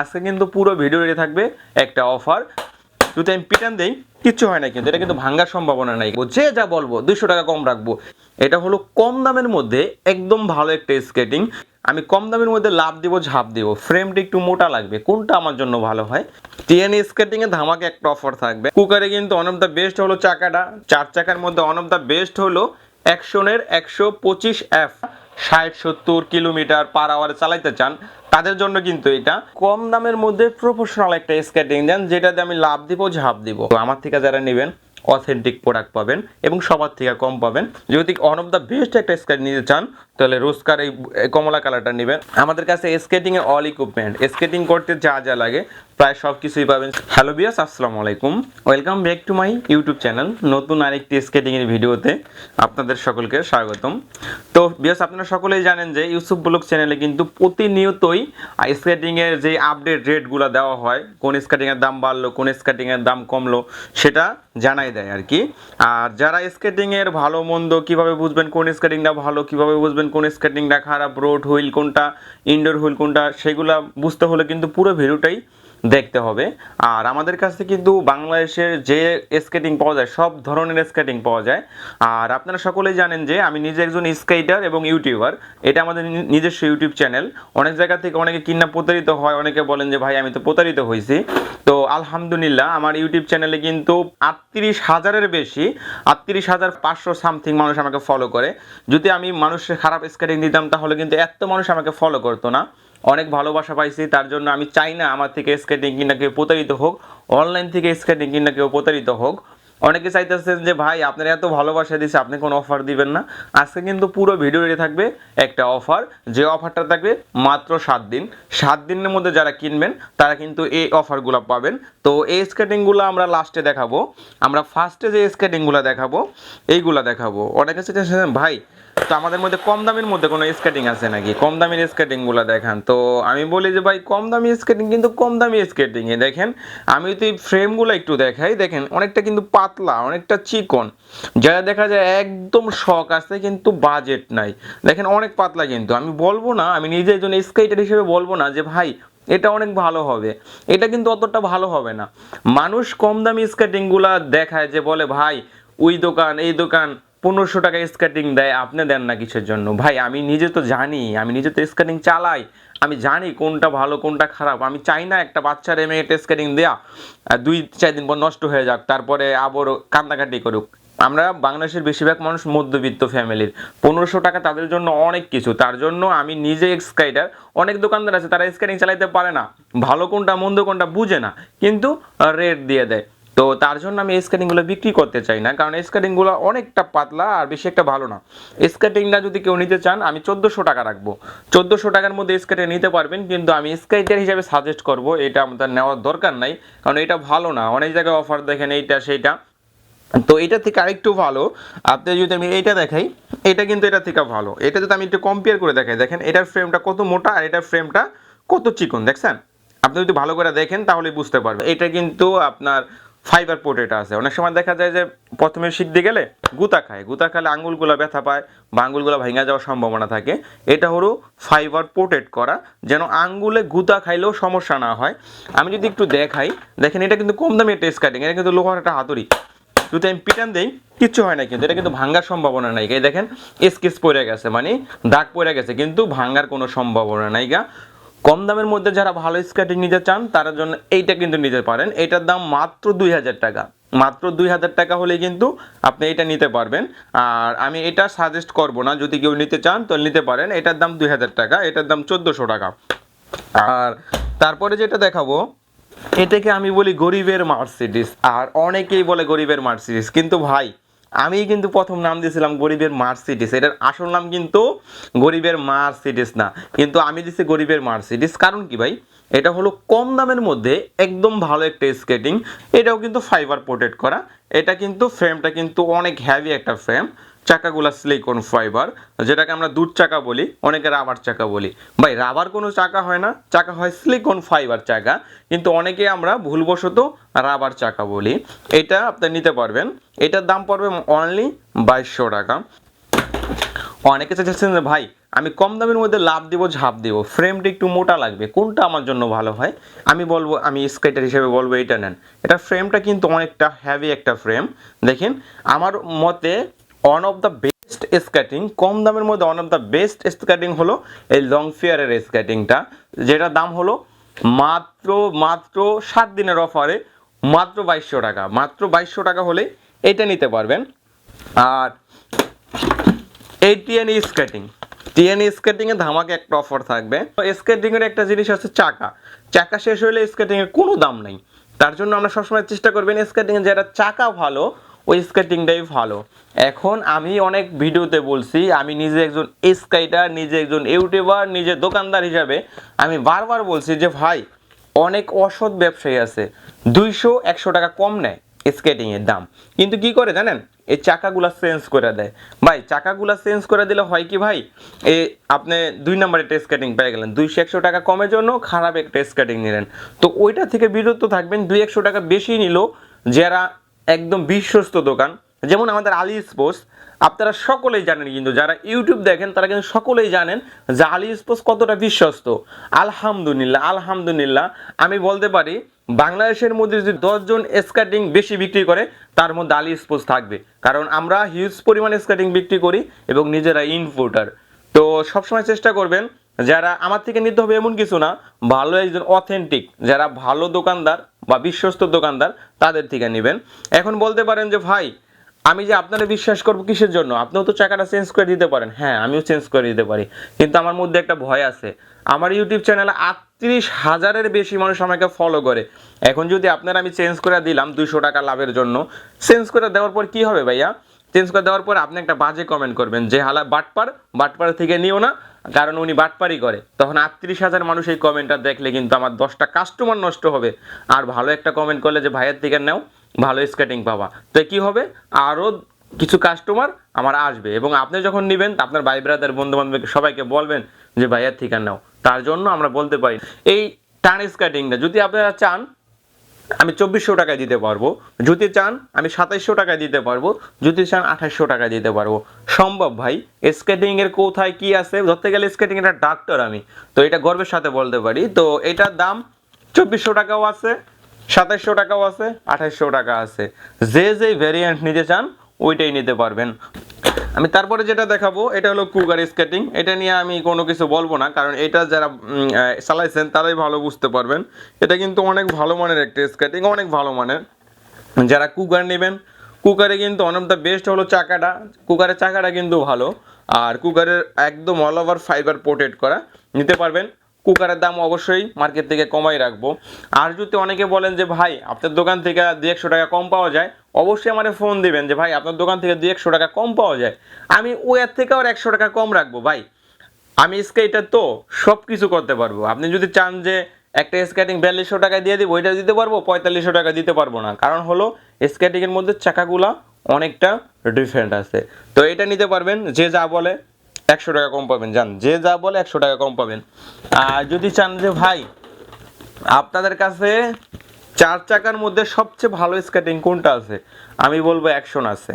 আজকে কিন্তু পুরো ভিডিও রেডি থাকবে একটা অফার যদি আমি পিটান দেই, কিচ্ছু হয় না কিন্তু, এটা কিন্তু ভাঙ্গার সম্ভাবনা নাই। যে যা বলব, দুইশো টাকা কম রাখব। এটা হলো কম দামের মধ্যে একদম ভালো একটা স্কেটিং আমি কম দামের মধ্যে লাভ দিব, ঝাঁপ দিব। ফ্রেমটা একটু মোটা লাগবে, কোনটা আমার জন্য ভালো হয়? টিএনএ স্কেটিং এ ধামাকে একটা অফার থাকবে। কুকারে কিন্তু অন অফ দ্য বেস্ট হলো চাকাটা। চার চাকার মধ্যে অন অফ দ্য বেস্ট হলো অ্যাকশনের একশো পঁচিশ এফ ষাট সত্তর কিলোমিটার পার আওয়ারে চালাইতে চান, তাদের জন্য কিন্তু এটা কম দামের মধ্যে প্রফেশনাল একটা স্কেটিং দেন যেটাতে আমি লাভ দিব, ঝাঁপ দিব। আমার থেকে যারা নেবেন অথেন্টিক প্রোডাক্ট পাবেন এবং সবার থেকে কম পাবেন। যদি অন অফ দ্য বেস্ট একটা স্কেট নিতে চান তাহলে রোজকার এই কমলা কালারটা নেবেন। আমাদের কাছে স্কেটিং এর অল ইকুইপমেন্ট স্কেটিং করতে যা যা লাগে, প্রায় সব কিছুই পাবেন। হ্যালো বিয়াস আসসালামু আলাইকুম। Welcome back to my YouTube channel নতুন আরেকটি স্কেটিং এর ভিডিওতে আপনাদের সকলকে স্বাগতম। তো বিয়াস আপনারা সকলেই জানেন যে ইউসুফ ব্লগ চ্যানেলে কিন্তু প্রতিনিয়তই স্কেটিং এর যে আপডেট রেটগুলো দেওয়া হয়, কোন স্কেটিং এর দাম বাড়লো, কোন স্কেটিং এর দাম কমলো, সেটা জানাই দেয় আর কি। আর যারা স্কেটিং এর ভালো, মন্দ কীভাবে বুঝবেন, কোন স্কেটিংটা ভালো, কীভাবে বুঝবেন কোন স্কেটিংটা খারাপ রোড হুইল কোনটা, ইনডোর হুইল কোনটা, সেগুলো বুঝতে হলে কিন্তু পুরো ভিডিওটাই দেখতে হবে। আর আমাদের কাছে কিন্তু বাংলাদেশের যে স্কেটিং পাওয়া যায়, সব ধরনের স্কেটিং পাওয়া যায়। আর আপনারা সকলেই জানেন যে আমি নিজে একজন স্কেটার এবং ইউটিউবার এটা আমাদের নিজস্ব ইউটিউব চ্যানেল অনেক জায়গা থেকে অনেকে কিনা প্রতারিত হয়, অনেকে বলেন যে, ভাই, আমি তো প্রতারিত হয়েছি। তো আলহামদুলিল্লাহ, আমার ইউটিউব চ্যানেলে কিন্তু আটত্রিশ হাজারের বেশি, আটত্রিশ হাজার পাঁচশো সামথিং মানুষ আমাকে ফলো করে। যদি আমি মানুষের খারাপ স্কেটিং দিতাম, তাহলে কিন্তু এত মানুষ আমাকে ফলো করতো না। অনেক ভালোবাসা পাইছি, তার জন্য আমি চাই না আমার থেকে স্কেটিং কিনা কেউ প্রতারিত হোক অনলাইন থেকে স্কেটিং কিনা কেউ প্রতারিত হোক। অনেকে চাইতেছেন যে, ভাই, আপনার এত ভালোবাসা দিচ্ছে আপনি কোনো অফার দিবেন না। আজকে কিন্তু পুরো ভিডিও রেডি থাকবে একটা অফার যে অফারটা থাকবে মাত্র সাত দিন। সাত দিনের মধ্যে যারা কিনবেন, তারা কিন্তু এই অফারগুলো পাবেন। তো এই স্কেটিংগুলো আমরা লাস্টে দেখাবো। আমরা ফার্স্টে যে স্কেটিংগুলো দেখাবো, এইগুলা দেখাবো। অনেকে চাইতেছেন, ভাই তো আমাদের মধ্যে কম দামের মধ্যে কোনো স্কেটিং আছে নাকি? কম দামের স্কেটিংগুলো দেখান। তো আমি বলি যে ভাই, কম দামি স্কেটিং কিন্তু কম দামি স্কেটিং এ। দেখেন, আমি যদি ফ্রেমগুলো একটু দেখাই। দেখেন, অনেকটা কিন্তু পাতলা, অনেকটা চিকন। যারা দেখা যায় একদম শখ আছে, কিন্তু বাজেট নাই। দেখেন, অনেক পাতলা কিন্তু। আমি বলব না, আমি নিজে একজন স্কেটার হিসেবে বলব না যে ভাই, এটা অনেক ভালো হবে। এটা কিন্তু অতটা ভালো হবে না। মানুষ কম দামি স্কেটিংগুলা দেখায় যে বলে, ভাই, ওই দোকান, এই দোকান পনেরোশো টাকা স্কেটিং দেয়, আপনি দেন না কিসের জন্য? ভাই, আমি নিজে তো জানি, আমি নিজে তো স্কেটিং চালাই। আমি জানি কোনটা ভালো, কোনটা খারাপ। আমি চাই না একটা বাচ্চার এমে স্কেটিং দেয়া দুই, চার দিন পর নষ্ট হয়ে যাক, তারপরে আবার কান্নাকাটি করুক। আমরা বাংলাদেশের বেশিরভাগ মানুষ মধ্যবিত্ত ফ্যামিলির পনেরোশো টাকা তাদের জন্য অনেক কিছু। তার জন্য আমি নিজে স্কাইডার অনেক দোকানদার আছে, তারা স্কেটিং চালাইতে পারে না। ভালো কোনটা, মন্দ কোনটা বুঝে না, কিন্তু রেট দিয়ে দেয়। তো তার জন্য আমি স্কেটিংগুলো বিক্রি করতে চাই না, কারণ স্কেটিংগুলো অনেকটা পাতলা আর বেশি একটা ভালো না। স্কেটিংটা যদি কেউ নিতে চান, আমি চোদ্দোশো টাকা রাখব। চোদ্দোশো টাকার মধ্যে স্কেটিং নিতে পারবেন, কিন্তু আমি স্কেটার হিসাবে সাজেস্ট করব, এটা আমাদের নেওয়ার দরকার নাই, কারণ এটা ভালো না। অনেক জায়গায় অফার দেখেন এইটা, সেইটা। তো এটা থেকে আরেকটু ভালো, আপনি যদি আমি এইটা দেখাই, এটা কিন্তু এটা থেকে ভালো। এটা যদি আমি একটু কম্পেয়ার করে দেখাই, দেখেন এটার ফ্রেমটা কত মোটা আর এটার ফ্রেমটা কত চিকন, দেখছেন? আপনি যদি ভালো করে দেখেন, তাহলে বুঝতে পারবেন। এটা কিন্তু আপনার ফাইবার পোর্ট এটা আছে। অনেক সময় দেখা যায় যে প্রথমে শিখতে গেলে গুতা খায়। গুতা খেলে আঙ্গুলগুলো ব্যথা পায় বা আঙ্গুলগুলো ভেঙে যাওয়ার সম্ভাবনা থাকে। এটা হলো ফাইবার পোর্টেড করা, যেন আঙ্গুলে গুতা খাইলেও সমস্যা না হয়। আমি যদি একটু দেখাই, দেখেন এটা কিন্তু কম দামি একটা স্কার্টিং এটা কিন্তু লোহার একটা হাতুড়ি। যদি আমি পিটান দিই, কিচ্ছু হয় না কিন্তু, এটা কিন্তু ভাঙ্গার সম্ভাবনা নাই এই দেখেন স্কেচ পড়ে গেছে মানে দাগ পড়ে গেছে, কিন্তু ভাঙ্গার কোনো সম্ভাবনা নাই গা। কম দামের মধ্যে যারা ভালো স্কেটিং নিতে চান, তার জন্য এইটা কিন্তু নিতে পারেন। এটার দাম মাত্র দুই হাজার টাকা। মাত্র দুই হাজার টাকা হলে কিন্তু আপনি এটা নিতে পারবেন। আর আমি এটা সাজেস্ট করব না, যদি কেউ নিতে চান, তো নিতে পারেন। এটার দাম দুই হাজার টাকা, এটার দাম চোদ্দোশো টাকা। আর তারপরে যেটা দেখাবো, এটাকে আমি বলি গরিবের মার্সিডিস আর অনেকেই বলে গরিবের মার্সিডিস কিন্তু ভাই আমি কিন্তু প্রথম নাম দিয়েছিলাম গরিবের মার্সিডিস এটার আসল নাম কিন্তু গরিবের মার্সিডিস না। কিন্তু আমি দিছি গরিবের মার্সিডিস কারণ কি ভাই? এটা হলো কম দামের মধ্যে একদম ভালো একটা স্কেটিং এটাও কিন্তু ফাইবার প্রোটেক্ট করা। এটা কিন্তু ফ্রেমটা কিন্তু অনেক হ্যাভি একটা ফ্রেম চাকাগুলা সিলিকন ফাইবার যেটাকে আমরা দুধ চাকা বলি, অনেকে রাবার চাকা বলি। ভাই রাবার কোনো চাকা হয় না, চাকা হয় সিলিকন ফাইবার চাকা, কিন্তু অনেকে আমরা ভুলবশত রাবার চাকা বলি। এটা আপনি নিতে পারবেন। এটার দাম পড়বে অনলি বাইশশো টাকা। অনেকে চাইছেন যে, ভাই, আমি কম দামের মধ্যে লাভ দিব, ঝাঁপ দিব। ফ্রেমটা একটু মোটা লাগবে। কোনটা আমার জন্য ভালো হয়? আমি বলব, আমি স্কেটার হিসেবে বলব, এটা নেন। এটা ফ্রেমটা কিন্তু অনেকটা হ্যাভি একটা ফ্রেম দেখেন, আমার মতে one of the best skating কম দামের মধ্যে one of the best skating হলো এই লং ফিয়ারের স্কেটিংটা যেটার দাম হলো মাত্র মাত্র সাত দিনের অফারে মাত্র বাইশশো টাকা। মাত্র বাইশশো টাকা হলে এটা নিতে পারবেন। আর এই টিএনই স্কেটিং টিএনই স্কেটিং এ ধামাকে একটা অফার থাকবে। স্কেটিং এর একটা জিনিস আছে চাকা। চাকা শেষ হলে স্কেটিং এর কোনো দাম নাই। তার জন্য আমরা সবসময় চেষ্টা করবেন স্কেটিং এ যেটা চাকা ভালো স্কেটিংটাই ভালো। এখন আমি অনেক ভিডিওতে বলছি, আমি নিজে একজন স্কাইটার নিজে একজন ইউটিউবার, নিজে দোকানদার হিসাবে আমি বারবার বলছি যে, ভাই, অনেক অসৎ ব্যবসায়ী আছে। দুইশো, একশো টাকা কম নেয় স্কেটিং এর দাম। কিন্তু কি করে জানেন? এই চাকাগুলা চেঞ্জ করে দেয়। ভাই, চাকাগুলা চেঞ্জ করে দিলে হয় কি ভাই? এ আপনি দুই নম্বরে একটা স্কেটিং পেয়ে গেলেন। দুইশো, একশো টাকা কমের জন্য খারাপ একটা স্কেটিং নিলেন। তো ওইটা থেকে বিরত থাকবেন, দুই, একশো টাকা বেশি নিল, যারা একদম বিশ্বস্ত দোকান। যেমন আমাদের আলি স্পোর্টস আপনারা সকলেই জানেন কিন্তু যারা ইউটিউব দেখেন, তারা কিন্তু সকলেই জানেন যে আলি স্পোর্টস কতটা বিশ্বস্ত। আলহামদুলিল্লাহ আলহামদুলিল্লাহ, আমি বলতে পারি বাংলাদেশের মধ্যে যদি দশজন স্কার্টিং বেশি বিক্রি করে, তার মধ্যে আলি স্পোর্টস থাকবে। কারণ আমরা হিউজ পরিমাণে স্কার্টিং বিক্রি করি এবং নিজেরা ইনপোর্টার তো সবসময় চেষ্টা করবেন, যারা আমার থেকে নিতে হবে এমন কিছু না, ভালো একজন অথেন্টিক যারা ভালো দোকানদার বা বিশ্বস্ত দোকানদার তাদের থেকে নেবেন। এখন বলতে পারেন যে, ভাই, আমি যে আপনারা বিশ্বাস করব কিসের জন্য? আপনিও তো চাকাটা চেঞ্জ করে দিতে পারেন। হ্যাঁ আমিও চেঞ্জ করে দিতে পারি। কিন্তু আমার মধ্যে একটা ভয় আছে। আমার ইউটিউব চ্যানেলে আটত্রিশ হাজারের বেশি মানুষ আমাকে ফলো করে। এখন যদি আপনারা আমি চেঞ্জ করে দিলাম দুইশো টাকা লাভের জন্য, চেঞ্জ করে দেওয়ার পর কি হবে ভাইয়া? চেঞ্জ করে দেওয়ার পর আপনি একটা বাজে কমেন্ট করবেন যে, হালা, বাটপার বাটপার থেকে নিও না। কারণ উনি বাটপারই করে। তখন আটত্রিশ হাজার মানুষ এই কমেন্টটা দেখলে কিন্তু আমার দশটা কাস্টমার নষ্ট হবে। আর ভালো একটা কমেন্ট করলে যে, ভাইয়ের থেকে নাও, ভালো স্কেটিং পাবা। তো কি হবে? আরও কিছু কাস্টমার আমার আসবে। এবং আপনি যখন নেবেন, আপনার ভাই ব্রাদার বন্ধু বান্ধবকে সবাইকে বলবেন যে, ভাইয়ার ঠিকানা নাও। তার জন্য আমরা বলতে পারি, এই টান স্কেটিংটা যদি আপনারা চান আমি চব্বিশশো টাকায় দিতে পারব। যদি চান, আমি সাতাইশশো টাকায় দিতে পারব। যদি চান আঠাশশো টাকায় দিতে পারব। সম্ভব ভাই স্কেটিং এর কোথায় কি আছে? ধরতে গেলে স্কেটিং এর ডাক্তার আমি। তো এটা গর্বের সাথে বলতে পারি। তো এটার দাম চব্বিশশো টাকাও আছে, সাতাইশশো টাকাও আছে, আঠাইশশো টাকা আছে। যে যে ভ্যারিয়েন্ট নিতে চান, ওইটাই নিতে পারবেন। আমি তারপরে যেটা দেখাবো, এটা হলো কুকার স্কেটিং এটা নিয়ে আমি কোনো কিছু বলব না, কারণ এটা যারা চালাইছেন, তারাই ভালো বুঝতে পারবেন। এটা কিন্তু অনেক ভালো মানের একটা স্কেটিং অনেক ভালো মানের। যারা কুকার নেবেন কুকারে কিন্তু অন অফ দ্য বেস্ট হলো চাকাটা। কুকারের চাকাটা কিন্তু ভালো। আর কুকারের একদম অল ওভার ফাইবার পোর্টেড করা। নিতে পারবেন। কুকারের দাম অবশ্যই মার্কেট থেকে কমাই রাখব। আর যদি অনেকে বলেন যে, ভাই, আপনার দোকান থেকে দুই একশো টাকা কম পাওয়া যায়। অবশ্যই আমার ফোন দিবেন যে, ভাই, আপনার দোকান থেকে দুই একশো টাকা কম পাওয়া যায়। আমি ও এর থেকে আর একশো টাকা কম রাখব, ভাই, আমি স্কেটার তো সব কিছু করতে পারব। আপনি যদি চান যে, একটা স্কেটিং বিয়াল্লিশশো টাকা দিয়ে দিব, ওইটা দিতে পারব, পঁয়তাল্লিশশো টাকা দিতে পারব না। কারণ হলো স্কেটিং এর মধ্যে চাকাগুলা অনেকটা ডিফারেন্ট আছে। তো এটা নিতে পারবেন, যে যা বলে একশো টাকা কম পাবেন, জান, যে যা বলে একশো টাকা কম পাবেন। আর যদি চান যে ভাই, আপনাদের কাছে চার চাকার মধ্যে সবচেয়ে ভালো স্কেটিং কোনটা আছে? আমি বলব অ্যাকশন আছে।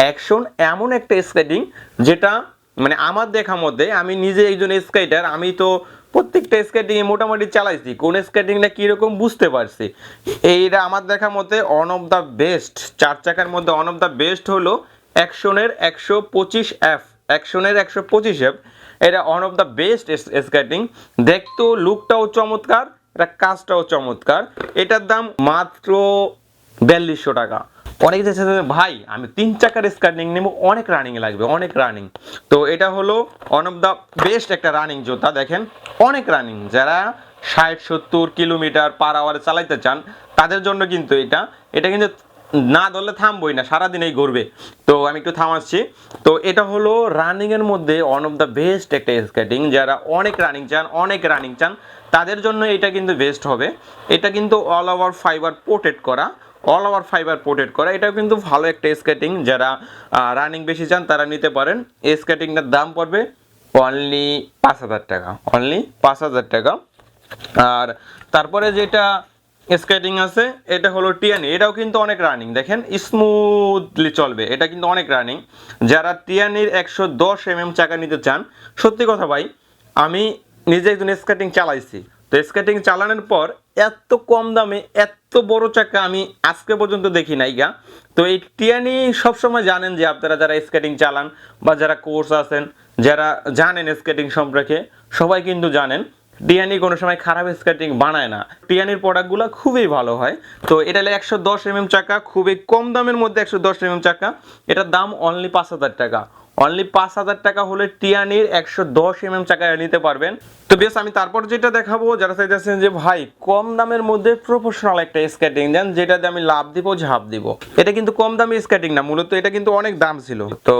অ্যাকশন এমন একটা স্কেটিং যেটা মানে আমার দেখা মধ্যে আমি নিজে একজন স্কেটার আমি তো প্রত্যেকটা স্কেটিং মোটামুটি চালাইছি। কোন স্কেটিংটা কীরকম বুঝতে পারছি। এইটা আমার দেখা মতে অন অফ দ্য বেস্ট চার চাকার মধ্যে অন অফ দ্য বেস্ট হলো অ্যাকশনের একশো পঁচিশ এফ অ্যাকশনের একশো পঁচিশ এফ এটা one of the best skating দেখতেও লুকটাও চমৎকার, এটা কাজটাও চমৎকার। এটার দাম মাত্র বিয়াল্লিশশো টাকা। অনেকে চাইছে ভাই, আমি তিন চাকার স্কার্টিং নেব, অনেক রানিং লাগবে, অনেক রানিং তো এটা হলো ওয়ান অফ দ্য বেস্ট একটা রানিং জুতা, দেখেন। অনেক রানিং যারা ষাট, সত্তর কিলোমিটার পার আওয়ারে চালাইতে চান, তাদের জন্য কিন্তু এটা। এটা কিন্তু না ধরলে থামবই না, সারাদিনেই ঘুরবে। তো আমি একটু থামাচ্ছি। তো এটা হলো রানিং এর মধ্যে ওয়ান অফ দ্য বেস্ট একটা স্কেটিং যারা অনেক রানিং চান, অনেক রানিং চান, তাদের জন্য এটা কিন্তু বেস্ট হবে। এটা কিন্তু অল ওভার ফাইবার পোর্টেড করা অল ওভার ফাইবার পোর্টেড করা। এটাও কিন্তু ভালো একটা স্কেটিং যারা রানিং বেশি চান, তারা নিতে পারেন। এই স্কেটিংটার দাম পড়বে অনলি পাঁচ হাজার টাকা অনলি পাঁচ হাজার টাকা। আর তারপরে যেটা স্কেটিং আছে, এটা হলো টিয়ানি এটাও কিন্তু অনেক রানিং দেখেন স্মুথলি চলবে, এটা কিন্তু অনেক রানিং যারা টিয়ানির একশো দশ এম এম চাকা নিতে চান, সত্যি কথা ভাই, আমি নিজে একজন স্কেটিং চালাইছি। তো স্কেটিং চালানোর পর এত কম দামে, এত বড় চাকা আমি আজকে পর্যন্ত দেখি নাই গা। তো এই টিয়ানি সবসময় জানেন যে আপনারা যারা স্কেটিং চালান বা যারা কোর্স আছেন, যারা জানেন স্কেটিং সম্পর্কে, সবাই কিন্তু জানেন। টিয়ানি কোনো সময় খারাপ স্কেটিং বানায় না। টিয়ানির প্রোডাক্টগুলো খুবই ভালো হয়। তো এটা হলো একশো দশ এমএম চাকা, খুবই কম দামের মধ্যে একশো দশ এমএম চাকা। এটার দাম অনলি পাঁচ হাজার টাকা। অনলি পাঁচ হাজার টাকা হলে টিয়ানির একশো দশ এমএম চাকা নিতে পারবেন। তো বেশ, আমি তারপর যেটা দেখাবো, যারা চাইতেছেন যে, ভাই, কম দামের মধ্যে প্রফেশনাল একটা স্কেটিং দেন যেটাতে আমি লাভ দিব, ঝাঁপ দিব। এটা কিন্তু কম দামি স্কেটিং না, মূলত এটা কিন্তু অনেক দাম ছিল। তো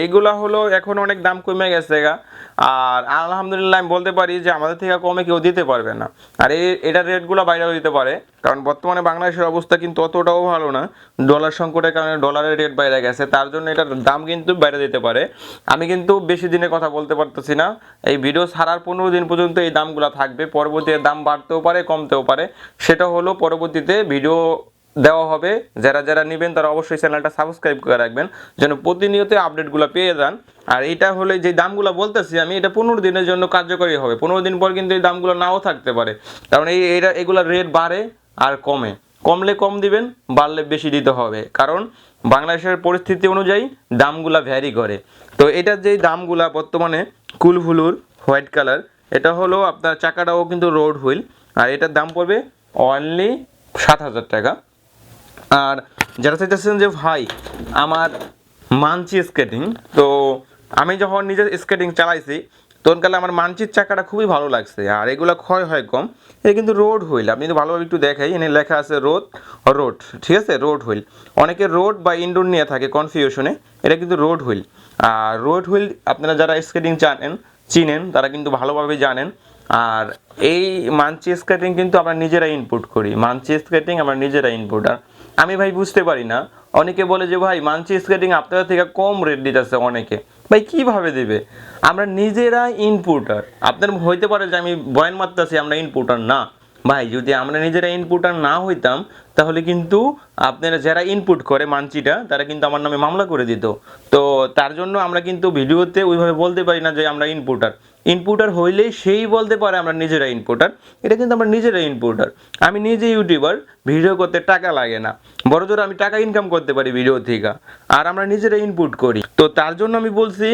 এইগুলা হলো, এখন অনেক দাম কমে গেছে গা। আর আলহামদুলিল্লাহ আমি বলতে পারি যে আমাদের থেকে কমে কেউ দিতে পারবে না। আর এই এটার রেটগুলো বাইরেও দিতে পারে, কারণ বর্তমানে বাংলাদেশের অবস্থা কিন্তু অতটাও ভালো না। ডলার সংকটের কারণে ডলারের রেট বাইরে গেছে, তার জন্য এটার দাম কিন্তু বাইরে দিতে পারে। আমি কিন্তু বেশি দিনের কথা বলতে পারতেছি না, এই ভিডিও ছাড়ার পনেরো দিন পর্যন্ত এই দামগুলো থাকবে, পরবর্তীতে দাম বাড়তেও পারে, কমতেও পারে। সেটা হলো পরবর্তীতে ভিডিও দেওয়া হবে। যারা যারা নেবেন তারা অবশ্যই চ্যানেলটা সাবস্ক্রাইব করে রাখবেন, যেন প্রতিনিয়ত আপডেটগুলো পেয়ে যান। আর এটা হলে যে দামগুলো বলতেছি আমি, এটা পনেরো দিনের জন্য কার্যকরী হবে। পনেরো দিন পর কিন্তু এই দামগুলো নাও থাকতে পারে। কারণ এই এটা এগুলোর রেট বাড়ে আর কমে। কমলে কম দিবেন, বাড়লে বেশি দিতে হবে। কারণ বাংলাদেশের পরিস্থিতি অনুযায়ী দামগুলা ভ্যারি করে। তো এটার যেই দামগুলা বর্তমানে কুলফুলুর হোয়াইট কালার, এটা হলো আপনার চাকাটাও কিন্তু রোড হুইল আর এটার দাম পড়বে অনলি সাত হাজার টাকা। আর যারা চাইতেছেন যে ভাই, আমার মানচি স্কেটিং তো আমি যখন নিজে স্কেটিং চালাইছি, তখনকালে আমার মানচির চাকাটা খুবই ভালো লাগছে। আর এগুলো ক্ষয় হয় কম। এটা কিন্তু রোড হুইল। আপনি যদি ভালোভাবে একটু দেখাই। এনে লেখা আছে রোড রোড, ঠিক আছে? Road wheel. অনেকে রোড বা ইনডোর নিয়ে থাকে কনফিউশনে এটা কিন্তু রোড হুইল। আর রোড হুইল আপনারা যারা স্কেটিং জানেন, চিনেন, তারা কিন্তু ভালোভাবে জানেন। আর এই মানচি স্কেটিং কিন্তু আমরা নিজেরা ইনপুট করি। মানচি স্কেটিং আমরা নিজেরা ইনপুট আর আমি ভাই বুঝতে পারি না। অনেকে বলে যে, ভাই মানচি স্কেটিং আপনাদের থেকে কম রেট দিতেছে অনেকে। ভাই, কীভাবে দেবে? আমরা নিজেরা ইনপুটার আপনার হইতে পারে যে, আমি বয়ান মারতেছি, আমরা ইনপুটার না। ভাই, যদি আমরা নিজেরা ইনপুটার না হইতাম, তাহলে কিন্তু আপনারা যারা ইনপুট করে মানচিটা তারা কিন্তু আমার নামে মামলা করে দিত। তো তার জন্য আমরা কিন্তু ভিডিওতে ওইভাবে বলতে পারি না যে, আমরা ইনপুটার ইনপুটার হইলেই সেই বলতে পারে আমরা নিজেরা ইনপুটার এটা কিন্তু আমরা নিজেরা ইনপুটার আমি নিজে ইউটিউবার ভিডিও করতে টাকা লাগে না। বড় জোর আমি টাকা ইনকাম করতে পারি ভিডিও থেকে। আর আমরা নিজেরা ইনপুট করি। তো তার জন্য আমি বলছি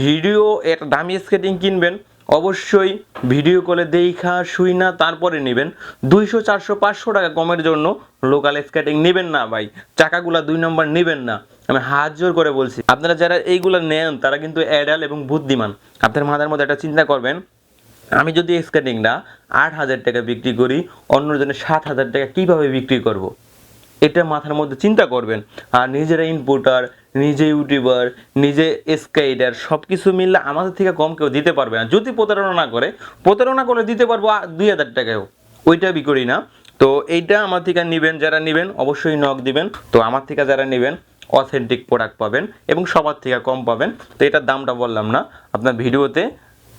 ভিডিও একটা দামি স্কেটিং কিনবেন। অবশ্যই ভিডিও কলে দেখা শুই না, তারপরে নেবেন। দুইশো, চারশো, পাঁচশো টাকা কমের জন্য লোকাল স্কেটিং নেবেন না ভাই। চাকাগুলা দুই নম্বর নেবেন না। আমি হাত জোর করে বলছি, আপনারা যারা এইগুলো নেন, তারা কিন্তু অ্যাডাল এবং বুদ্ধিমান। আপনার মাথার মধ্যে একটা চিন্তা করবেন, আমি যদি স্কেটিংটা আট হাজার টাকা বিক্রি করি, অন্যজনের সাত হাজার টাকা কীভাবে বিক্রি করব। এটা মাথার মধ্যে চিন্তা করবেন। আর নিজেরা ইনপুটার নিজে ইউটিউবার নিজে স্কাইডার সব কিছু মিললে আমাদের থেকে কম কেউ দিতে পারবে না। যদি প্রতারণা না করে, প্রতারণা করে দিতে পারব দুই হাজার টাকায়ও। ওইটা বি করি না। তো এইটা আমার থেকে নেবেন, যারা নেবেন, অবশ্যই নক দিবেন। তো আমার থেকে যারা নেবেন অথেন্টিক প্রোডাক্ট পাবেন এবং সবার থেকে কম পাবেন। তো এটার দামটা বললাম না। আপনার ভিডিওতে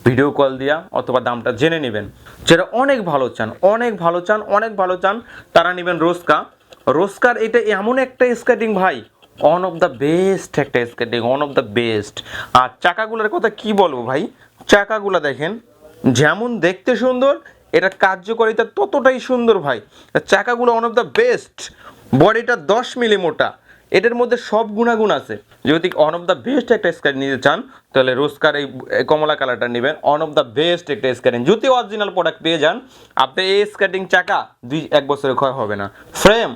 ভিডিও কল দিয়া অথবা দামটা জেনে নেবেন। যারা অনেক ভালো চান, অনেক ভালো চান, অনেক ভালো চান, তারা নেবেন রোস্কা রোস্কার এটা এমন একটা স্কেটিং ভাই অন অফ দ্য বেস্ট একটা skating one of the best আর চাকাগুলোর কথা কি বলব ভাই? চাকাগুলো দেখেন, যেমন দেখতে সুন্দর এটা কার্যকারিতা ততটাই সুন্দর ভাই। চাকাগুলো অন অফ দ্য বেস্ট বডিটা দশ মিলি মোটা। এটার মধ্যে সব গুণাগুণ আছে। যদি অন অফ দ্য বেস্ট একটা স্কেট নিতে চান, তাহলে রোজকার এই কমলা কালারটা নেবেন। অন অফ দ্য বেস্ট একটা স্কেটিং যদি অরিজিনাল প্রোডাক্ট পেয়ে যান আপনি এই স্কেটিং চাকা দুই, এক বছরে ক্ষয় হবে না। ফ্রেম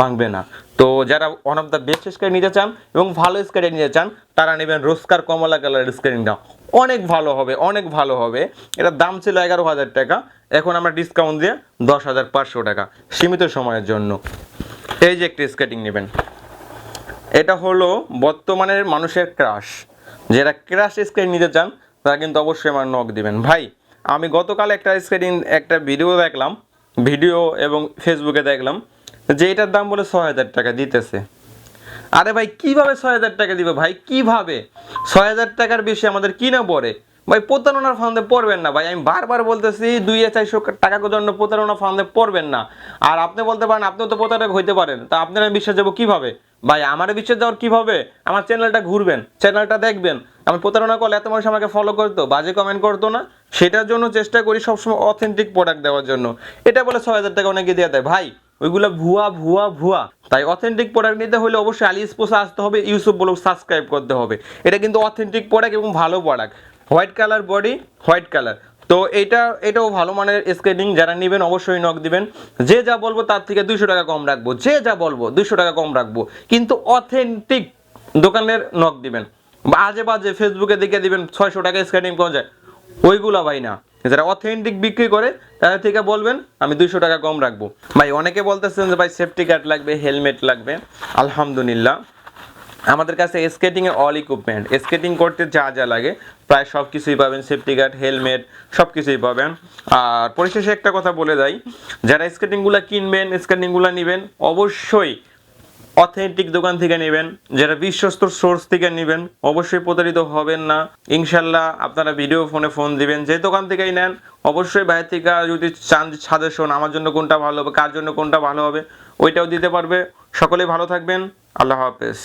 ভাঙবে না। তো যারা one of the best skate নিতে চান এবং ভালো স্কেটে নিতে চান, তারা নেবেন রোস্কার কমলা কালারের স্কেটিংটা অনেক ভালো হবে, অনেক ভালো হবে। এটার দাম ছিল এগারো হাজার টাকা। এখন আমরা ডিসকাউন্ট দিয়ে দশ হাজার পাঁচশো টাকা সীমিত সময়ের জন্য। এই যে একটি স্কেটিং নেবেন। এটা হলো বর্তমানের মানুষের ক্রাশ যারা ক্রাশ স্কেট নিতে চান, তারা কিন্তু অবশ্যই আমার নক দিবেন। ভাই, আমি গতকাল একটা স্কেটিং একটা ভিডিও দেখলাম। ভিডিও এবং ফেসবুকে দেখলাম। যে এটার দাম বলে ছয় হাজার টাকা দিতেছে। আরে ভাই, কীভাবে ছয় হাজার টাকা দিবে ভাই? কীভাবে? ছয় হাজার টাকার বেশি আমাদের কি না পড়ে? ভাই, প্রতারণার ফান্দে পড়বেন না ভাই। আমি বারবার বলতেছি, দুই চারশো টাকার জন্য প্রতারণা ফান্দে পড়বেন না। আর আপনি বলতে পারেন, আপনিও তো প্রতারক হইতে পারেন। তা আপনারা বিশ্বাস যাব কীভাবে? ভাই, আমার বিশ্বাস যাওয়ার কীভাবে? আমার চ্যানেলটা ঘুরবেন, চ্যানেলটা দেখবেন। আমি প্রতারণা করলে এত মানুষ আমাকে ফলো করতো, বাজে কমেন্ট করতো না। সেটার জন্য চেষ্টা করি সবসময় অথেন্টিক প্রোডাক্ট দেওয়ার জন্য। এটা বলে ছয় হাজার টাকা অনেকে দেওয়া দেয়। ভাই ওইগুলো ভুয়া ভুয়া ভুয়া। তাই অথেন্টিক প্রোডাক্ট নিতে হলে অবশ্যই আলি আসতে হবে, ইউসুফ ব্লগ সাবস্ক্রাইব করতে হবে। এটা কিন্তু অথেন্টিক প্রোডাক্ট এবং ভালো product white colour body white colour তো এটা, এটাও ভালো মানের স্কেটিং যারা নেবেন অবশ্যই নক দিবেন। যে যা বলব তার থেকে দুইশো টাকা কম রাখব। যে যা বলব দুইশো টাকা কম রাখব। কিন্তু অথেন্টিক দোকানের নক দিবেন। বা আজে বাজে ফেসবুকে দেখে দিবেন ছয়শো টাকা স্কেটিং পাওয়া যায় ওইগুলা ভাই না। যারা অথেন্টিক বিক্রি করে, তাদের থেকে বলবেন, আমি দুইশো টাকা কম রাখব। ভাই, অনেকে বলতেছেন যে ভাই সেফটি গার্ড লাগবে হেলমেট লাগবে। আলহামদুলিল্লাহ। আমাদের কাছে স্কেটিং এর অল ইকুইপমেন্ট স্কেটিং করতে যা যা লাগে, প্রায় সব কিছুই পাবেন। সেফটি গার্ড হেলমেট সব কিছুই পাবেন। আর পরিশেষে একটা কথা বলে দেয় যারা স্কেটিংগুলো কিনবেন স্কেটিংগুলো নেবেন, অবশ্যই অথেন্টিক দোকান থেকে নেবেন, যারা বিশ্বস্ত সোর্স থেকে নেবেন, অবশ্যই প্রতারিত হবেন না। ইনশাল্লাহ আপনারা ভিডিও ফোনে ফোন দিবেন। যে দোকান থেকেই নেন, অবশ্যই বাইরে থেকে যদি চান ছাদে শোন আমার জন্য কোনটা ভালো হবে, কার জন্য কোনটা ভালো হবে, ওইটাও দিতে পারবে। সকলেই ভালো থাকবেন। আল্লাহ হাফেজ।